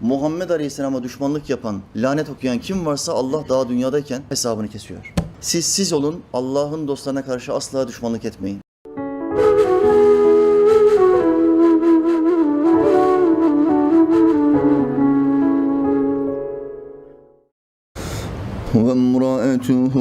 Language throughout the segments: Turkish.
Muhammed Aleyhisselam'a düşmanlık yapan, lanet okuyan kim varsa Allah daha dünyadayken hesabını kesiyor. Siz siz olun, Allah'ın dostlarına karşı asla düşmanlık etmeyin. وَامْرَأَتُهُ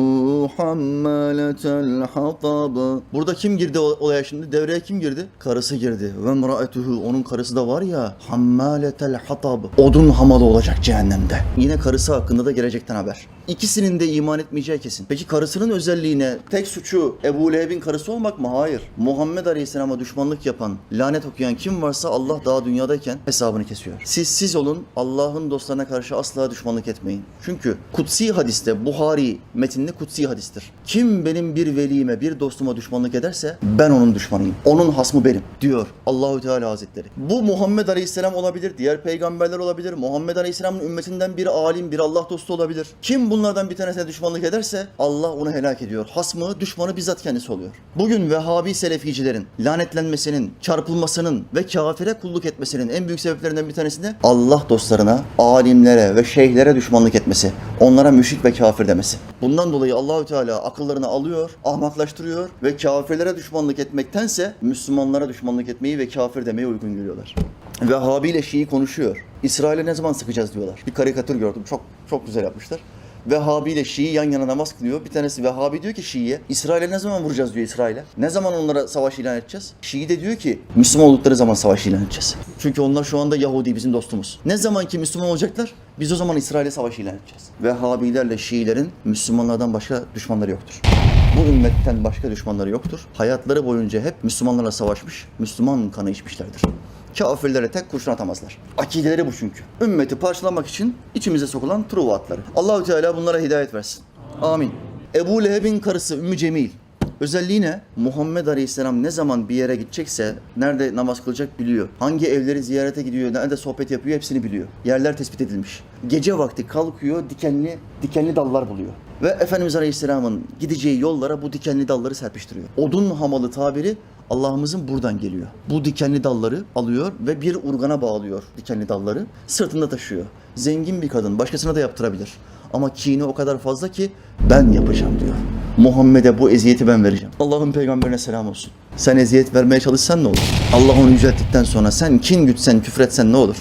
حَمَّالَةَ الْحَطَبِ Burada kim girdi ol- olaya şimdi? Devreye kim girdi? Karısı girdi. وَامْرَأَتُهُ Onun karısı da var ya حَمَّالَةَ الْحَطَبِ Odun hamalı olacak cehennemde. Yine karısı hakkında da gelecekten haber. İkisinin de iman etmeyeceği kesin. Peki karısının özelliğine tek suçu Ebu Leheb'in karısı olmak mı? Hayır. Muhammed Aleyhisselam'a düşmanlık yapan, lanet okuyan kim varsa Allah daha dünyadayken hesabını kesiyor. Siz siz olun, Allah'ın dostlarına karşı asla düşmanlık etmeyin. Çünkü kutsi hadiste, Buhari metninde kutsi hadistir. Kim benim bir velime, bir dostuma düşmanlık ederse ben onun düşmanıyım. Onun hasmı benim diyor Allahü Teala Hazretleri. Bu Muhammed Aleyhisselam olabilir, diğer peygamberler olabilir. Muhammed Aleyhisselam'ın ümmetinden bir alim, bir Allah dostu olabilir. Kim bunlardan bir tanesine düşmanlık ederse Allah onu helak ediyor. Hasmı, düşmanı bizzat kendisi oluyor. Bugün Vehhabi Seleficilerin lanetlenmesinin, çarpılmasının ve kafire kulluk etmesinin en büyük sebeplerinden bir tanesi de Allah dostlarına, alimlere ve şeyhlere düşmanlık etmesi. Onlara müşrik ve kafir demesi. Bundan dolayı Allahü Teala akıllarını alıyor, ahmaklaştırıyor ve kafirlere düşmanlık etmektense Müslümanlara düşmanlık etmeyi ve kafir demeyi uygun görüyorlar. Vehhabi ile Şii konuşuyor. İsrail'e ne zaman sıkacağız diyorlar. Bir karikatür gördüm. Çok çok güzel yapmışlar. Vehhabi ile Şii yan yana namaz kılıyor. Bir tanesi Vehhabi diyor ki Şii'ye İsrail'e ne zaman vuracağız diyor İsrail'e. Ne zaman onlara savaş ilan edeceğiz? Şii de diyor ki Müslüman oldukları zaman savaş ilan edeceğiz. Çünkü onlar şu anda Yahudi bizim dostumuz. Ne zaman ki Müslüman olacaklar biz o zaman İsrail'e savaş ilan edeceğiz. Vehhabilerle Şiilerin Müslümanlardan başka düşmanları yoktur. Bu ümmetten başka düşmanları yoktur. Hayatları boyunca hep Müslümanlarla savaşmış, Müslüman kanı içmişlerdir. Kafirlere tek kurşun atamazlar. Akideleri bu çünkü. Ümmeti parçalamak için içimize sokulan Truva atları. Allahü Teala bunlara hidayet versin. Amin. Ebu Leheb'in karısı Ümmü Cemil. Özelliği ne? Muhammed Aleyhisselam ne zaman bir yere gidecekse, nerede namaz kılacak biliyor. Hangi evleri ziyarete gidiyor, nerede sohbet yapıyor hepsini biliyor. Yerler tespit edilmiş. Gece vakti kalkıyor, dikenli dikenli dallar buluyor. Ve Efendimiz Aleyhisselam'ın gideceği yollara bu dikenli dalları serpiştiriyor. Odun hamalı tabiri Allah'ımızın buradan geliyor. Bu dikenli dalları alıyor ve bir urgana bağlıyor dikenli dalları. Sırtında taşıyor. Zengin bir kadın başkasına da yaptırabilir. Ama kini o kadar fazla ki ben yapacağım diyor. Muhammed'e bu eziyeti ben vereceğim. Allah'ın peygamberine selam olsun. Sen eziyet vermeye çalışsan ne olur? Allah onu yücelttikten sonra sen kin gütsen, küfretsen ne olur?